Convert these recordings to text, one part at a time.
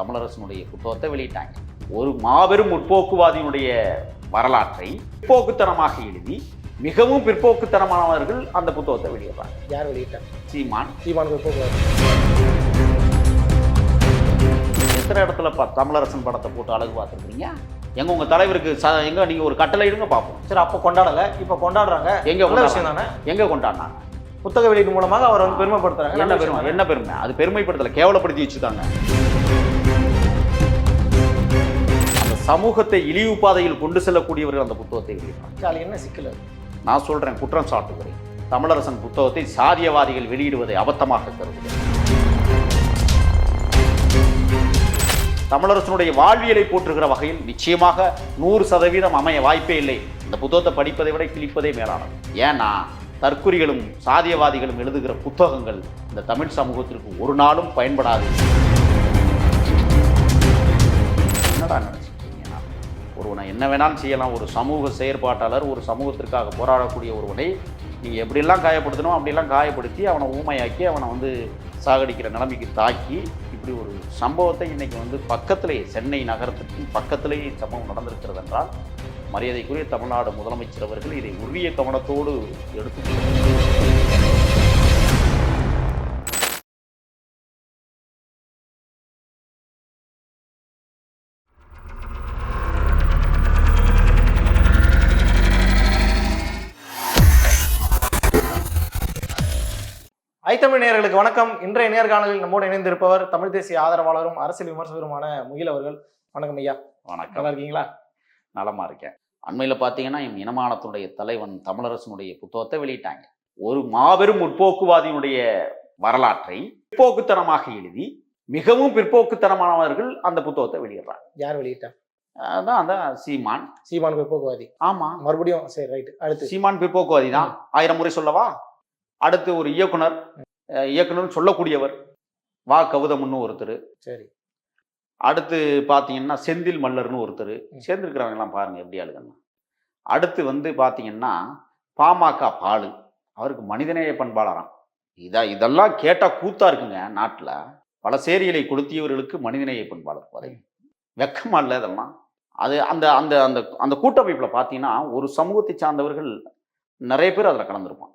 தமிழரசனுடைய புத்தகத்தை வெளியிட்டாங்க. ஒரு மாபெரும் முற்போக்குவாதியினுடைய வரலாற்றை பிற்போக்குத்தனமாக எழுதி மிகவும் பிற்போக்குத்தனமானவர்கள் அந்த புத்தகத்தை வெளியிடுறாங்க. யார் வெளியிட்டார் சீமான். சீமானுக்கு போக்குவரத்து எத்தனை இடத்துல பா தமிழரசன் படத்தை போட்டு அழகு பார்த்துருக்கீங்க? எங்க உங்க தலைவருக்கு ச எங்க நீங்க ஒரு கட்டளை இடுங்க பார்ப்போம். சரி அப்போ கொண்டாடல. இப்போ கொண்டாடுறாங்க. எங்க? விஷயம் தானே எங்க கொண்டாடினாங்க புத்தக வெளியீடு மூலமாக அவர் வந்து பெருமைப்படுத்துறாங்க. என்ன பெருமை? என்ன பெருமை? அது பெருமைப்படுத்தல. கேவலப்படுத்தி வச்சுட்டாங்க. சமூகத்தை இழிவு பாதையில் கொண்டு செல்லக்கூடியவர்கள் அந்த புத்தகத்தை. அதுல என்ன சிக்கல்? நான் சொல்றேன் குற்றம் சாட்டுகிறேன் தமிழரசன் புத்தகத்தை சாதியவாதிகள் வெளியிடுவதை அபத்தமாக கருதுகிறேன் தமிழரசனுடைய வாழ்வியலை போற்றுகிற வகையில் நிச்சயமாக நூறு சதவீதம் அமைய வாய்ப்பே இல்லை. இந்த புத்தகத்தை படிப்பதை விட கிழிப்பதே மேலானது. ஏன்னா தற்குறிகளும் சாதியவாதிகளும் எழுதுகிற புத்தகங்கள் இந்த தமிழ் சமூகத்திற்கு ஒரு நாளும் பயன்படாது. என்ன வேணாலும் செய்யலாம். ஒரு சமூக செயற்பாட்டாளர் ஒரு சமூகத்திற்காக போராடக்கூடிய ஒருவனை நீங்கள் எப்படிலாம் காயப்படுத்தணும் அப்படிலாம் காயப்படுத்தி அவனை ஊமையாக்கி அவனை வந்து சாகடிக்கிற நிலைமைக்கு தாக்கி இப்படி ஒரு சம்பவத்தை இன்றைக்கி வந்து பக்கத்திலேயே சென்னை நகரத்துக்கு பக்கத்திலேயே சம்பவம் நடந்திருக்கிறது என்றால் மரியாதைக்குரிய தமிழ்நாடு முதலமைச்சர் அவர்கள் இதை உரிய கவனத்தோடு எடுத்து ஐத்தமிழ் நேயர்களுக்கு வணக்கம். இன்றைய நேர்காணலில் நம்மோடு இணைந்திருப்பவர் தமிழ் தேசிய ஆதரவாளரும் அரசியல் விமர்சகருமான முகில் அவர்கள். வணக்கம் ஐயா. வணக்கம். நல்லா இருக்கீங்களா? நலமா இருக்கேன். அண்மையில் பார்த்தீங்கன்னா என் இனமானத்துடைய தலைவன் தமிழரசனுடைய புத்தகத்தை வெளியிட்டாங்க. ஒரு மாபெரும் முற்போக்குவாதியினுடைய வரலாற்றை பிற்போக்குத்தனமாக எழுதி மிகவும் பிற்போக்குத்தனமானவர்கள் அந்த புத்தகத்தை வெளியிடுறாங்க. யார் வெளியிட்டார் அதான் அந்த சீமான். சீமானுக்கு போக்குவாதி ஆமா. மறுபடியும் சரி ரைட் அடுத்து. சீமான் பிற்போக்குவாதி தான். ஆயிரம் முறை சொல்லவா? அடுத்து ஒரு இயக்குனர் அஹ் இயக்குனர் சொல்லக்கூடியவர் வா கௌதம்னு ஒருத்தர். சரி. அடுத்து பார்த்தீங்கன்னா செந்தில் மல்லர்னு ஒருத்தர். சேர்ந்துருக்கிறவங்கலாம் பாருங்க எப்படி ஆளுங்கன்னு அடுத்து வந்து பார்த்தீங்கன்னா பாமக பாலு. அவருக்கு மனிதநேய பண்பாளராம். இதா இதெல்லாம் கேட்டால் கூத்தா இருக்குங்க நாட்டில். பல சேரிகளை கொளுத்தியவர்களுக்கு மனிதநேய பண்பாளர் பதவி. வெக்கமா இல்லை இதெல்லாம். அது அந்த அந்த அந்த அந்த கூட்டமைப்பில் பார்த்தீங்கன்னா ஒரு சமூகத்தை சார்ந்தவர்கள் நிறைய பேர் அதில் கலந்துருப்பான்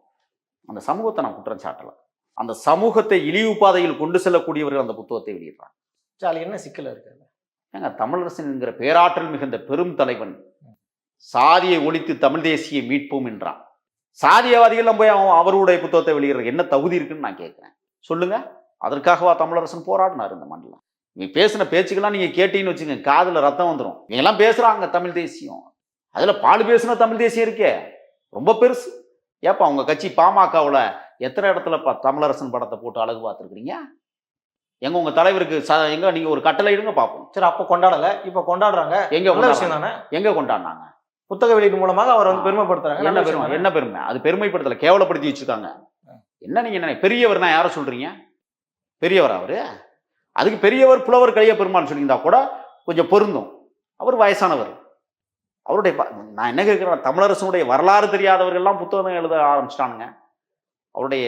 அந்த சமூகத்தை நான் குற்றம் சாட்டலை அந்த சமூகத்தை இழிவு பாதையில் கொண்டு செல்லக்கூடியவர்கள் அந்த புத்தகத்தை வெளியிடுறாங்க. அதுல என்ன சிக்கல் இருக்கு ஏங்க தமிழரசன் என்கிற பேராற்றல் மிகுந்த பெரும் தலைவன் சாதியை ஒழித்து தமிழ் தேசியை மீட்போம் என்றான். சாதியவாதிகள் போய் அவன் அவருடைய புத்தகத்தை வெளியிடுற என்ன தகுதி இருக்குன்னு நான் கேட்குறேன். சொல்லுங்க. அதற்காகவா தமிழரசன் போராடினார் இந்த மண்டலம் இவங்க பேசின பேச்சுக்கெல்லாம் நீங்க கேட்டீங்கன்னு வச்சுங்க காதுல ரத்தம் வந்துடும் இவங்கெல்லாம் பேசுறாங்க தமிழ் தேசியம். அதுல பாலு பேசுன தமிழ் தேசியம் இருக்கே. ரொம்ப பெருசு. ஏப்பா உங்க கட்சி பாமகவுல எத்தனை இடத்துல பா தமிழரசன் படத்தை போட்டு அழகு பார்த்துருக்கீங்க எங்க உங்க தலைவருக்கு ச எங்க நீங்க ஒரு கட்டளை இடுங்க பார்ப்போம். சரி அப்போ கொண்டாடல. இப்போ கொண்டாடுறாங்க. எங்க? விஷயம் தானே எங்க கொண்டாடினாங்க? புத்தக வெளியீடு மூலமாக அவர் வந்து பெருமைப்படுத்துறாங்க. என்ன பெருமை? என்ன பெருமை? அது பெருமைப்படுத்தல கேவலப்படுத்தி வச்சிருக்காங்க. என்ன நீங்க என்ன பெரியவர்னா யாரை சொல்றீங்க? பெரியவர் அவரு? அதுக்கு பெரியவர் புலவர் கலிய பெருமாள் சொல்லியிருந்தா கூட கொஞ்சம் பொருந்தும். அவர் வயசானவர். அவருடைய நான் என்ன கேட்குறேன் தமிழரசனுடைய வரலாறு தெரியாதவர்கள்லாம் புத்தகம் எழுத ஆரம்பிச்சிட்டானுங்க. அவருடைய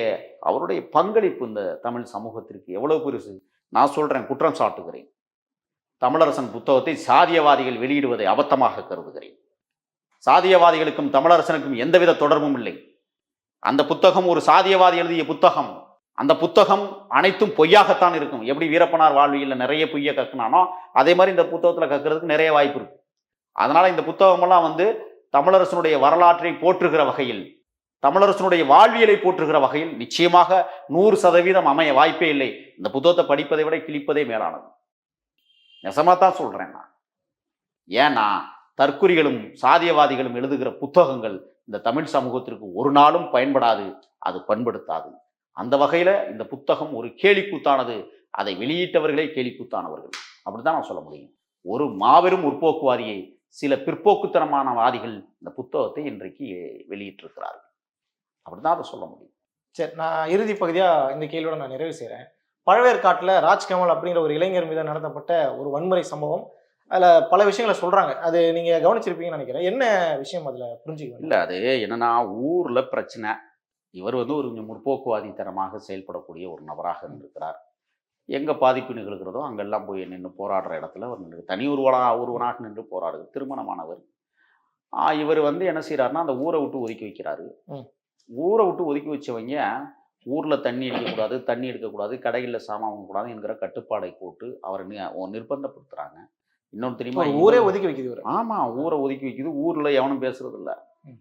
அவருடைய பங்களிப்பு இந்த தமிழ் சமூகத்திற்கு எவ்வளோ பெருசு நான் சொல்கிறேன் குற்றம் சாட்டுகிறேன். தமிழரசன் புத்தகத்தை சாதியவாதிகள் வெளியிடுவதை அபத்தமாக கருதுகிறேன். சாதியவாதிகளுக்கும் தமிழரசனுக்கும் எந்தவித தொடர்பும் இல்லை. அந்த புத்தகம் ஒரு சாதியவாதி எழுதிய புத்தகம். அந்த புத்தகம் அனைத்தும் பொய்யாகத்தான் இருக்கும். எப்படி வீரப்பனார் வாழ்வியில் நிறைய பொய்யை கக்குனானோ அதே மாதிரி இந்த புத்தகத்தில் கக்குறதுக்கு நிறைய வாய்ப்பு இருக்கும் அதனால் இந்த புத்தகமெல்லாம் வந்து தமிழரசனுடைய வரலாற்றை போற்றுகிற வகையில் தமிழரசனுடைய வாழ்வியலை போற்றுகிற வகையில் நிச்சயமாக நூறு சதவீதம் அமைய வாய்ப்பே இல்லை. இந்த புத்தகத்தை படிப்பதை விட கிழிப்பதே மேலானது. நெசமாக தான் சொல்கிறேன் நான். ஏன்னா தற்குறிகளும் சாதியவாதிகளும் எழுதுகிற புத்தகங்கள் இந்த தமிழ் சமூகத்திற்கு ஒரு நாளும் பயன்படாது அது பண்படுத்தாது. அந்த வகையில் இந்த புத்தகம் ஒரு கேலிக்கூத்தானது. அதை வெளியிட்டவர்களே கேலிக்கூத்தானவர்கள். அப்படிதான் நான் சொல்ல முடியும். ஒரு மாபெரும் முற்போக்குவாதியை சில பிற்போக்குத்தனமான வாதிகள் இந்த புத்தகத்தை இன்றைக்கு வெளியிட்டிருக்கிறார்கள். அப்படிதான் அதை சொல்ல முடியும். சரி நான் இறுதி பகுதியா இந்த கேள்வியோட நான் நிறைவு செய்றேன். பழவேற்காட்டுல ராஜ்கமல் அப்படிங்கிற ஒரு இளைஞர் மீது நடத்தப்பட்ட ஒரு வன்முறை சம்பவம். அதுல பல விஷயங்களை சொல்றாங்க. அது நீங்க கவனிச்சிருப்பீங்கன்னு நினைக்கிறேன். என்ன விஷயம் அதுல புரிஞ்சுக்க இல்லை அது என்னன்னா ஊர்ல பிரச்சனை. இவர் வந்து ஒரு கொஞ்சம் முற்போக்குவாதித்தனமாக செயல்படக்கூடிய ஒரு நபராக இருந்திருக்கிறார். எங்கே பாதிப்பு நிகழ்கிறதோ அங்கெல்லாம் போய் நின்று போராடுற இடத்துல அவர் நின்று தனி ஒருவனா ஒருவனாக நின்று போராடுது. திருமணமானவர். இவர் வந்து என்ன செய்கிறாருன்னா அந்த ஊரை விட்டு ஒதுக்கி வைக்கிறாரு. ஊரை விட்டு ஒதுக்கி வச்சவங்க ஊரில் தண்ணி அடிக்கக்கூடாது தண்ணி எடுக்கக்கூடாது கடைகளில் சாமான் வாங்கக்கூடாது என்கிற கட்டுப்பாடை போட்டு அவரை நி- நிர்பந்தப்படுத்துறாங்க. இன்னொன்று தெரியுமா ஊரே ஒதுக்கி வைக்குது இவரு. ஆமா ஊரை ஒதுக்கி வைக்குது. ஊர்ல எவனும் பேசுறது இல்ல ம்.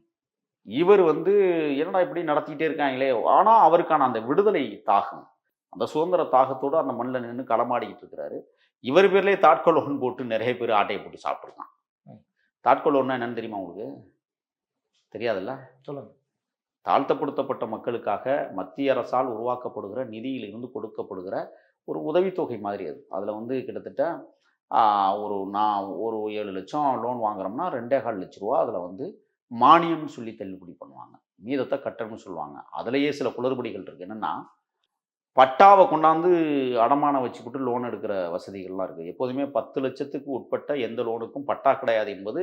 இவர் வந்து என்னடா இப்படி நடத்திக்கிட்டே இருக்காங்களே? ஆனா அவருக்கான அந்த விடுதலை தாகம் அந்த சுதந்திர தாகத்தோடு அந்த மண்ணில் நின்று களமாடிக்கிட்டு இருக்கிறாரு. இவர் பேர்லயே ஒன்று போட்டு நிறைய பேர் ஆட்டையை போட்டு சாப்பிட்ருக்கான். ம். தாட்கொள் ஒன்று என்னன்னு தெரியுமா உங்களுக்கு? தெரியாதுல்ல? சொல்லுங்க. தாழ்த்தப்படுத்தப்பட்ட மக்களுக்காக மத்திய அரசால் உருவாக்கப்படுகிற நிதியிலிருந்து கொடுக்கப்படுகிற ஒரு உதவித்தொகை மாதிரி அது. அதில் வந்து கிட்டத்தட்ட ஒரு நான் ஒரு ஏழு லட்சம் லோன் வாங்குறோம்னா ரெண்டே கால் லட்ச ரூபா அதில் வந்து மானியம்னு சொல்லி தள்ளுபடி பண்ணுவாங்க. மீதத்தை கட்டணும்னு சொல்லுவாங்க. அதுலேயே சில குளறுபடிகள் இருக்குது என்னென்னா பட்டாவை கொண்டாந்து அடமானம் வச்சுக்கிட்டு லோன் எடுக்கிற வசதிகள்லாம் இருக்குது எப்போதுமே பத்து லட்சத்துக்கு உட்பட்ட எந்த லோனுக்கும் பட்டா கிடையாது என்பது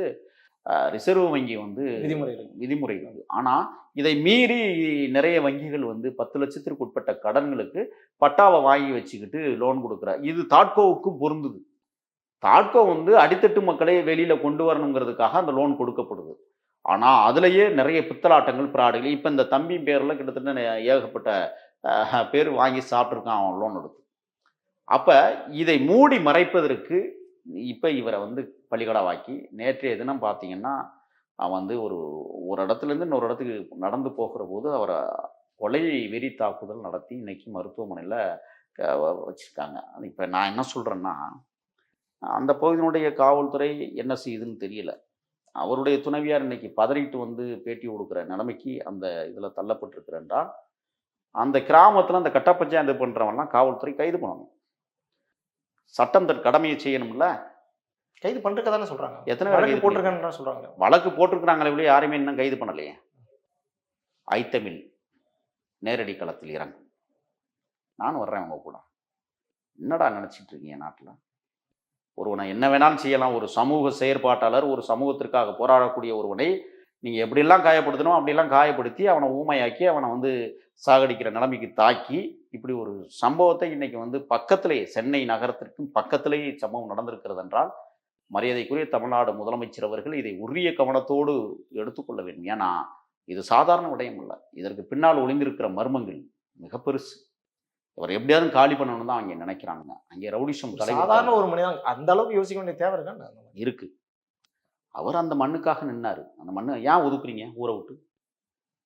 ரிசர்வ் வங்கி வந்து விதிமுறைகள். விதிமுறை இது ஆனால் இதை மீறி நிறைய வங்கிகள் வந்து பத்து லட்சத்திற்கு உட்பட்ட கடன்களுக்கு பட்டாவை வாங்கி வச்சுக்கிட்டு லோன் கொடுக்குற. இது தாட்கோவுக்கும் பொருந்துது. தாட்கோ வந்து அடித்தட்டு மக்களை வெளியில் கொண்டு வரணுங்கிறதுக்காக அந்த லோன் கொடுக்கப்படுது. ஆனால் அதுலேயே நிறைய பித்தலாட்டங்கள் பிராடுகள். இப்போ இந்த தம்பி பேரில் கிட்டத்தட்ட ஏகப்பட்ட பேர் வாங்கி சாப்பிட்ருக்கான் அவன் லோன் எடுத்து. அப்போ இதை மூடி மறைப்பதற்கு இப்போ இவரை வந்து பள்ளிக்கடவாக்கி நேற்றைய தினம் பார்த்தீங்கன்னா அவன் வந்து ஒரு ஒரு இடத்துலேருந்து இன்னொரு இடத்துக்கு நடந்து போகிற போது அவரை கொலை வெறி தாக்குதல் நடத்தி இன்னைக்கு மருத்துவமனையில் வச்சுருக்காங்க. இப்போ நான் என்ன சொல்கிறேன்னா அந்த பகுதியினுடைய காவல்துறை என்ன செய்யுதுன்னு தெரியல. அவருடைய துணைவியார் இன்னைக்கு பதறிட்டு வந்து பேட்டி கொடுக்குற நிலைமைக்கு அந்த இதில் தள்ளப்பட்டிருக்கிறேன்றால் அந்த கிராமத்தில் அந்த கட்ட பஞ்சாயத்து பண்ணுறவன்லாம் காவல்துறை கைது பண்ணணும். சட்டம் தன் கடமையை செய்யணும்ல? கைது பண்ணிருக்க தானே சொல்றாங்க. எத்தனை வழக்கு கைது போட்டிருக்கான்னு சொல்றாங்க. வழக்கு போட்டிருக்கிறாங்களே இப்படி யாருமே இன்னும் கைது பண்ணலையே? ஐத்தமிழ் நேரடி களத்தில் இறங்கும் நான் வர்றேன் உங்க கூட. என்னடா நினச்சிட்டு இருக்கீங்க நாட்டில்? ஒருவனை என்ன வேணாலும் செய்யலாம். ஒரு சமூக செயற்பாட்டாளர் ஒரு சமூகத்திற்காக போராடக்கூடிய ஒருவனை நீங்கள் எப்படியெல்லாம் காயப்படுத்தணும் அப்படியெல்லாம் காயப்படுத்தி அவனை ஊமையாக்கி அவனை வந்து சாகடிக்கிற நிலைமைக்கு தாக்கி இப்படி ஒரு சம்பவத்தை இன்னைக்கு வந்து பக்கத்திலேயே சென்னை நகரத்திற்கும் பக்கத்திலேயே சம்பவம் நடந்திருக்கிறது என்றால் மரியாதைக்குரிய தமிழ்நாடு முதலமைச்சர் அவர்கள் இதை உரிய கவனத்தோடு எடுத்துக்கொள்ள வேண்டும். ஏன்னா இது சாதாரண விடயம் அல்ல. இதற்கு பின்னால் ஒளிந்திருக்கிற மர்மங்கள் மிக பெருசு. இவர் எப்படியாவது காலி பண்ணணும்னு தான் அவங்க நினைக்கிறாங்க. அங்கே ரவுடிசம் சாதாரண ஒரு மனிதன் அந்த அளவுக்கு யோசிக்க வேண்டிய தேவை இருக்கா? இருக்கு. அவர் அந்த மண்ணுக்காக நின்னாரு. அந்த மண்ணை ஏன் ஒதுக்குறீங்க? ஊரை விட்டு.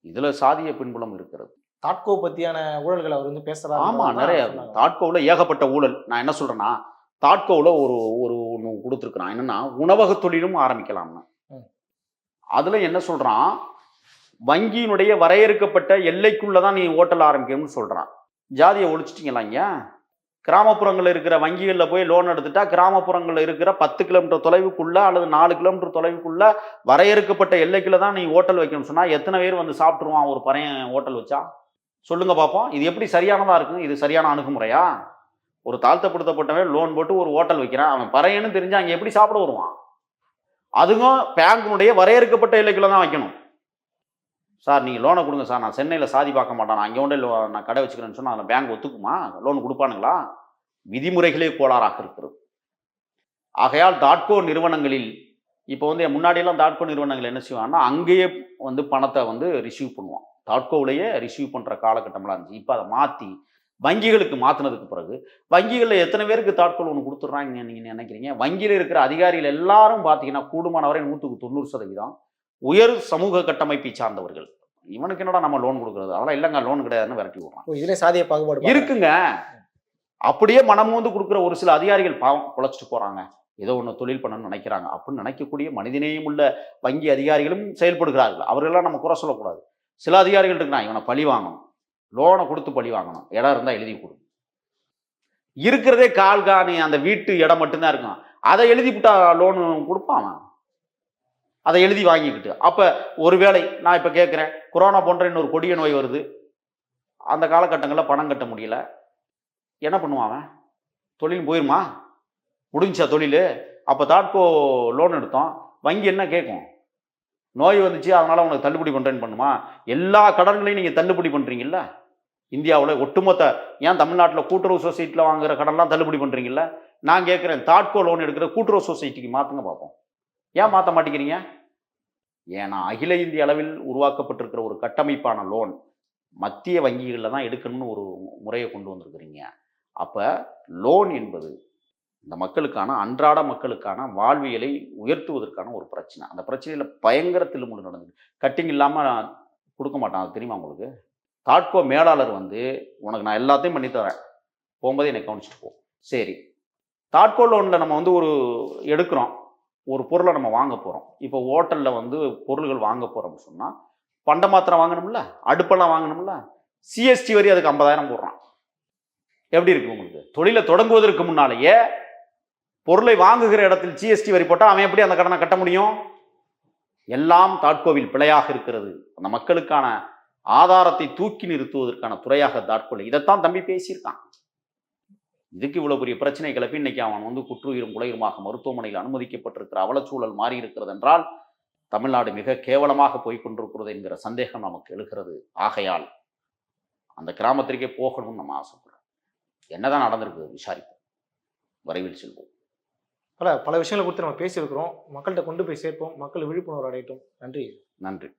இதுல சாதிய பின்புலம் இருக்கிறது. தாட்கோ பத்தியான ஊழல்கள் அவர் வந்து பேசுறாரு ஆமா நிறைய தாட்கோவில் ஏகப்பட்ட ஊழல். நான் என்ன சொல்றேன்னா தாட்கோவில் ஒரு ஒரு ஒன்று கொடுத்துருக்குறான் என்னன்னா உணவக தொழிலும் ஆரம்பிக்கலாம்னு. அதுல என்ன சொல்றான்? வங்கியினுடைய வரையறுக்கப்பட்ட எல்லைக்குள்ள தான் நீ ஹோட்டல் ஆரம்பிக்கணும்னு சொல்றான். ஜாதியை ஒழிச்சிட்டிங்களா இங்க? கிராமப்புறங்களில் இருக்கிற வங்கிகளில் போய் லோன் எடுத்துட்டா கிராமப்புறங்களில் இருக்கிற பத்து கிலோமீட்டர் தொலைவுக்குள்ள அல்லது நாலு கிலோமீட்டர் தொலைவுக்குள்ள வரையறுக்கப்பட்ட எல்லைக்குள்ள தான் நீ ஹோட்டல் வைக்கணும்னு சொன்னால் எத்தனை பேர் வந்து சாப்பிட்ருவான் ஒரு பறையன் ஹோட்டல் வச்சா? சொல்லுங்க பார்ப்போம் இது எப்படி சரியானதா இருக்கும்? இது சரியான அணுகுமுறையா? ஒரு தாழ்த்தப்படுத்தப்பட்டவன் லோன் போட்டு ஒரு ஹோட்டல் வைக்கிறான். அவன் பறையன்னு தெரிஞ்சு அங்கே எப்படி சாப்பிட வருவான்? அதுவும் பேங்கினுடைய வரையறுக்கப்பட்ட எல்லைக்குள்ள தான் வைக்கணும். சார் நீங்கள் லோனை கொடுங்க சார். நான் சென்னையில் சாதி பார்க்க மாட்டேன். நான் அங்கே உண்டே நான் கடை வச்சுக்கிறேன்னு சொன்னால் அதில் பேங்க் ஒத்துக்குமா? லோன் கொடுப்பானுங்களா? விதிமுறைகளே கோளாறாக இருக்கிறது. ஆகையால் தாட்கோ நிறுவனங்களில் இப்போ வந்து முன்னாடியெல்லாம் தாட்கோ நிறுவனங்கள் என்ன செய்வாங்கன்னா அங்கேயே வந்து பணத்தை வந்து ரிசீவ் பண்ணுவான். தாட்கோவிலேயே ரிசீவ் பண்ணுற காலகட்டம்லாம் இருந்துச்சு. இப்போ அதை மாற்றி வங்கிகளுக்கு மாற்றினதுக்கு பிறகு வங்கிகளில் எத்தனை பேருக்கு தாட்கோல் ஒன்று கொடுத்துட்றாங்க நீங்கள் நினைக்கிறீங்க? வங்கியில் இருக்கிற அதிகாரிகள் எல்லாரும் பார்த்தீங்கன்னா கூடுமானவரை நூற்றுக்கு தொண்ணூறு சதவீதம் உயர் சமூக கட்டமைப்பை சார்ந்தவர்கள். இவனுக்கு என்னடா நம்ம லோன் கொடுக்குறது? அதெல்லாம் இல்லைங்க லோன் கிடையாதுன்னு விரட்டி விடுறான். ஓ, இதுலயே சாதிய பாகுபாடு. இருக்குங்க. அப்படியே மனம் வந்து கொடுக்குற ஒரு சில அதிகாரிகள் பாவம் குழைச்சிட்டு போறாங்க. ஏதோ ஒன்று தொழில் பண்ணணும்னு நினைக்கிறாங்க. அப்படின்னு நினைக்கக்கூடிய மனிதநேயம் உள்ள வங்கி அதிகாரிகளும் செயல்படுகிறார்கள். அவர்களெல்லாம் நம்ம குறை சொல்லக்கூடாது. சில அதிகாரிகள் இருக்கிறான் இவனை பழி வாங்கணும். லோனை கொடுத்து பழி வாங்கணும். இடம் இருந்தால் எழுதி கொடு. இருக்கிறதே கால்காணி அந்த வீட்டு இடம் மட்டும்தான் இருக்கும் அதை எழுதி விட்டா லோனு கொடுப்பான் அவன். அதை எழுதி வாங்கிக்கிட்டு. அப்போ ஒருவேளை நான் இப்போ கேட்குறேன் கொரோனா போன்ற இன்னொரு கொடிய நோய் வருது. அந்த காலகட்டங்களில் பணம் கட்ட முடியல. என்ன பண்ணுவான் அவன்? தொழில் போயிருமா? முடிஞ்சா தொழில். அப்போ தாட்கோ லோன் எடுத்தோம் வங்கி என்ன கேட்கும் நோய் வந்துச்சு அதனால் உனக்கு தள்ளுபடி பண்ணுறேன்னு பண்ணுமா? எல்லா கடன்களையும் நீங்கள் தள்ளுபடி பண்ணுறீங்கல்ல இந்தியாவில் ஒட்டுமொத்த ஏன் தமிழ்நாட்டில் கூட்டுறவு சொசைட்டியில் வாங்குற கடன்லாம் தள்ளுபடி பண்ணுறீங்கல்ல நான் கேட்குறேன் தாட்கோ லோன் எடுக்கிற கூட்டுறவு சொசைட்டிக்கு மாற்றுங்க பார்ப்போம் ஏன் மாற்ற மாட்டேங்கிறீங்க? ஏன்னா அகில இந்திய அளவில் உருவாக்கப்பட்டிருக்கிற ஒரு கட்டமைப்பான லோன் மத்திய வங்கிகளில் தான் எடுக்கணும்னு ஒரு முறையை கொண்டு வந்திருக்கிறீங்க. அப்போ லோன் என்பது இந்த மக்களுக்கான அன்றாட மக்களுக்கான வாழ்வியலை உயர்த்துவதற்கான ஒரு பிரச்சனை. அந்த பிரச்சனையில் பயங்கர தில்லுமுள்ளு நடந்தது. கட்டிங் இல்லாமல் கொடுக்க மாட்டான். அது தெரியுமா உங்களுக்கு? தாட்கோ மேலாளர் வந்து உனக்கு நான் எல்லாத்தையும் பண்ணி தரேன். போகும்போதே என்னை கவனிச்சிட்டு போ. சரி. தாட்கோ லோனில் நம்ம வந்து ஒரு எடுக்கிறோம். ஒரு பொருளை நம்ம வாங்க போகிறோம் இப்போ ஹோட்டலில் வந்து பொருள்கள் வாங்க போகிறோம்னு சொன்னால் பண்ட மாத்திரம் வாங்கணும்ல? அடுப்பெல்லாம் வாங்கணும்ல? சிஎஸ்டி வரி அதுக்கு ஐம்பதாயிரம் போடுறான். எப்படி இருக்கு உங்களுக்கு? தொழிலை தொடங்குவதற்கு முன்னாலேயே பொருளை வாங்குகிற இடத்தில் ஜிஎஸ்டி வரி போட்டால் அவன் எப்படி அந்த கடனை கட்ட முடியும்? எல்லாம் தாட்கோவில் பிழையாக இருக்கிறது. அந்த மக்களுக்கான ஆதாரத்தை தூக்கி நிறுத்துவதற்கான துறையாக தாட்கோவில். இதைத்தான் தம்பி பேசியிருக்கான். இதுக்கு இவ்வளவு பெரிய பிரச்சனை கிளப்பி இன்னைக்கு அவன் வந்து குற்றுயிரும் குலையுமாக மருத்துவமனையில் அனுமதிக்கப்பட்டிருக்கிற அவலச்சூழல் மாறி இருக்கிறது என்றால் தமிழ்நாடு மிக கேவலமாக போய் கொண்டிருக்கிறது என்கிற சந்தேகம் நமக்கு எழுகிறது. ஆகையால் அந்த கிராமத்திற்கே போகணும்னு நம்ம ஆசைப்படுறோம். என்னதான் நடந்திருக்கு விசாரிப்போம். விரைவில் செல்வோம். பல பல விஷயங்களை குறித்து நம்ம பேசியிருக்கிறோம். மக்கள்கிட்ட கொண்டு போய் சேர்ப்போம். மக்கள் விழிப்புணர்வு அடையட்டும். நன்றி. நன்றி.